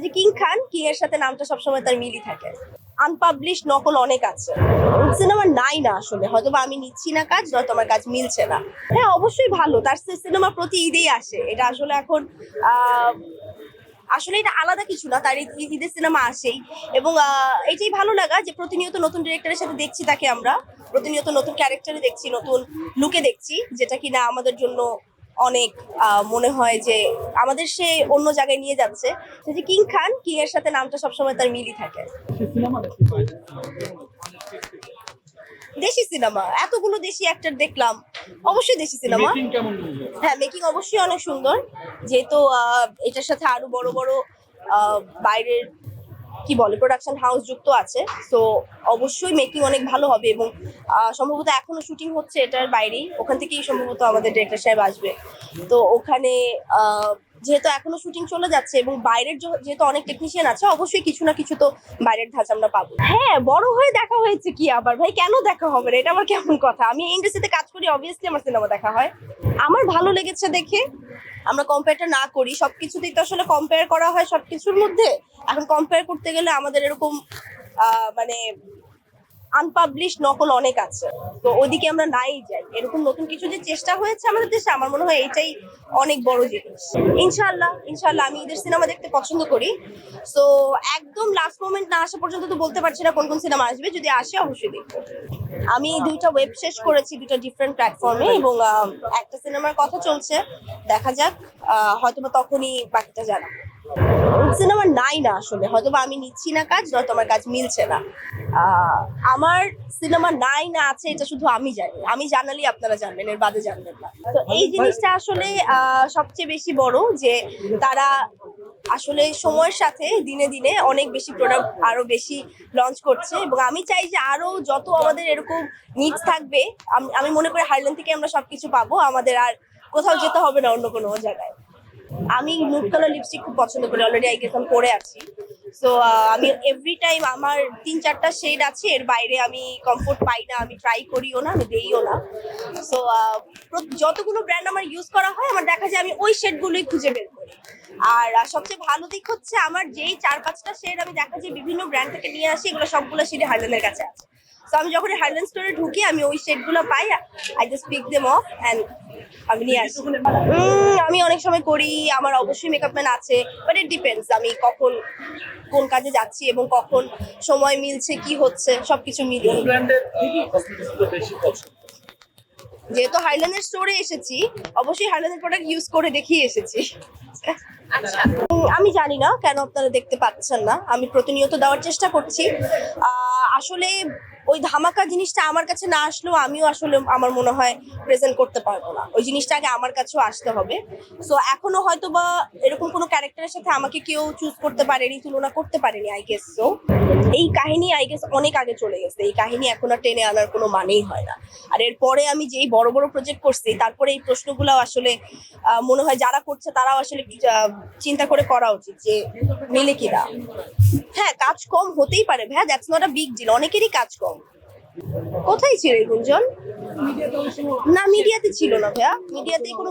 যে কিং খান কিং এর সাথে নামটা সবসময় তার মিলই থাকে। আনপাবলিশ নকল অনেক আছে। সিনেমা নাই না আসলে হয়তো আমি নিচ্ছি না কাজ, নয়তো আমার কাজ মিলছে না। হ্যাঁ অবশ্যই ভালো, তার সিনেমা প্রতি ঈদেই আসে। এটা আসলে এখন আসলে এটা আলাদা কিছু না, তার ঈদ- ঈদের সিনেমা আসেই। এবং এটাই ভালো লাগা যে প্রতিনিয়ত নতুন ডিরেক্টরের সাথে দেখছি তাকে আমরা। প্রতিনিয়ত নতুন ক্যারেক্টারে দেখছি, নতুন লুকে দেখছি, যেটা কিনা আমাদের জন্য অনেক মনে হয় যে আমাদের সে অন্য জায়গায় নিয়ে যাচ্ছে। যে কিং খান কিং এর সাথে নামটা সবসময় তার মিলই থাকে। দেশি সিনেমা এতগুলো দেশি অ্যাক্টর দেখলাম। অবশ্যই দেশি সিনেমা। হয়? হ্যাঁ মেকিং অবশ্যই অনেক সুন্দর। যেহেতু আহ, এটার সাথে আরও বড় বড় আহ, বাইরের কি বলে প্রোডাকশন হাউস যুক্ত আছে। তো অবশ্যই মেকিং অনেক ভালো হবে এবং সম্ভবত এখনও শুটিং হচ্ছে এটার বাইরেই। ওখান থেকেই সম্ভবত আমাদের ডিরেক্টর সাহেব আসবে। তো ওখানে যেহেতু এখনও শুটিং চলে যাচ্ছে এবং বাইরের যেহেতু অনেক টেকনিশিয়ান আছে, অবশ্যই কিছু না কিছু তো বাইরের ধাঁচ আমরা পাবো। হ্যাঁ বড় হয়ে দেখা হয়েছে কি আবার? ভাই, কেন দেখা হবে না? এটা আমার কেমন কথা? আমি ইন্ডাস্ট্রিতে কাজ করি অবভিয়াসলি আমার সিনেমা দেখা হয়। আমার ভালো লেগেছে দেখে। আমরা কম্পেয়ারটা না করি, সবকিছুতেই তো আসলে কম্পেয়ার করা হয় সবকিছুর মধ্যে। এখন কম্পেয়ার করতে গেলে আমাদের এরকম মানে আনপাবলিশ নকল অনেক আছে। তো ওইদিকে আমরা নাই যাই। এরকম নতুন কিছু যে চেষ্টা হয়েছে আমাদের দেশে আমার মনে হয় এটাই অনেক বড় জিনিস। ইনশাল্লাহ ইনশাল্লাহ আমি ঈদের সিনেমা দেখতে পছন্দ করি। তো একদম লাস্ট মোমেন্ট না আসা পর্যন্ত তো বলতে পারছি না কোন কোন সিনেমা আসবে। যদি আসে অবশ্যই দেখব। আমি দুইটা ওয়েব শেষ করেছি দুইটা ডিফারেন্ট প্ল্যাটফর্মে এবং একটা সিনেমার কথা চলছে। দেখা যাক আহ, হয়তোবা তখনই বাকিটা জানা সিনেমা নাই না আসলে। হয়তো বা আমি নিচ্ছি না কাজ নয়তো আমার কাজ মিলছে না। আমার সিনেমা নাই না আছে এটা শুধু আমি জানি। আমি জানালেই আপনারা জানবেন এর বাদে জানবেন না। তো এই জিনিসটা আসলে সবচেয়ে বেশি বড় যে তারা আসলে সময়ের সাথে দিনে দিনে অনেক বেশি প্রোডাক্ট আরও বেশি লঞ্চ করছে এবং আমি চাই যে আরও যত আমাদের এরকম নিডস থাকবে আমি মনে করি হাইল্যান্ড থেকে আমরা সবকিছু পাবো। আমাদের আর কোথাও যেতে হবে না অন্য কোনো জায়গায়। আমি নুট কালার লিপস্টিক খুব পছন্দ করি। অলরেডি আই গেস আমি পরে আছি। সো আমি এভরি টাইম আমার তিন চারটা শেড আছে, এর বাইরে আমি কমফোর্ট পাই না, আমি ট্রাই করিও না, আমি দেইও না। সো যতগুলো ব্র্যান্ড আমার ইউজ করা হয়, আমার দেখা যায় আমি ওই শেডগুলোই খুঁজে বের করি। আর সবচেয়ে ভালো দিক হচ্ছে আমার যেই চার পাঁচটা শেড আমি দেখা যায় বিভিন্ন ব্র্যান্ড থেকে নিয়ে আসি, এগুলো সবগুলো শেডে হাইল্যান্ডের কাছে আছে। তো আমি যখন হাইল্যান্ড স্টোরে ঢুকি আমি ওই শেডগুলো পাই I just pick them off and আমি নিয়ে আসি। আমি অনেক সময় করি আমার অবশ্যই মেকআপ ম্যান আছে বাট ইট ডিপেন্ডস আমি কখন কোন কাজে যাচ্ছি এবং কখন সময় মিলছে কি হচ্ছে সবকিছু মিলিয়ে। যেহেতু হাইল্যান্ডের স্টোরে এসেছি অবশ্যই হাইল্যান্ডের প্রোডাক্ট ইউজ করে দেখিয়ে এসেছি। আমি জানি না কেন আপনারা দেখতে পাচ্ছেন না আমি প্রতিনিয়ত দেওয়ার চেষ্টা করছি। আহ, আসলে ওই ধামাকা জিনিসটা আমার কাছে না আসলেও আমিও আসলে আমার মনে হয় প্রেজেন্ট করতে পারব না। ওই জিনিসটা আগে আমার কাছেও আসতে হবে। সো এখনও হয়তো বা এরকম কোনো ক্যারেক্টারের সাথে আমাকে কেউ চুজ করতে পারেনি, তুলনা করতে পারেনি আই গেস সো এই কাহিনী আই গেস অনেক আগে চলে গেছে। এই কাহিনী এখন আর টেনে আনার কোনো মানেই হয় না। আর এরপরে আমি যেই বড় বড় প্রজেক্ট করছি, তারপরে এই প্রশ্নগুলো আসলে মনে হয় যারা করছে তারাও আসলে চিন্তা করে করা উচিত যে মিলে কিনা। হ্যাঁ কাজ কম হতেই পারে। ভাইয়া that's not a big deal অনেকেরই কাজ কম। কোথায় ছিল গুঞ্জন? না মিডিয়াতে ছিল না ভাইয়া। মিডিয়াতে কোনো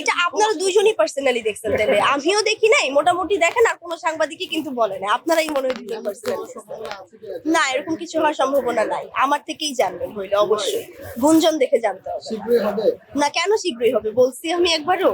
এটা আপনারা দুইজনই পার্সোনালি দেখছেন তাহলে আমিও দেখি নাই মোটামুটি দেখেন আর কোনো সাংবাদিকই কিন্তু বলে না আপনারাই মনে হয় দুজন পার্সোনালি না এরকম কিছু হওয়ার সম্ভাবনা নাই। আমার থেকেই জানবেন হইলে অবশ্যই। গুঞ্জন দেখে জানতে হবে। না কেন শীঘ্রই হবে? বলছি আমি একবারও।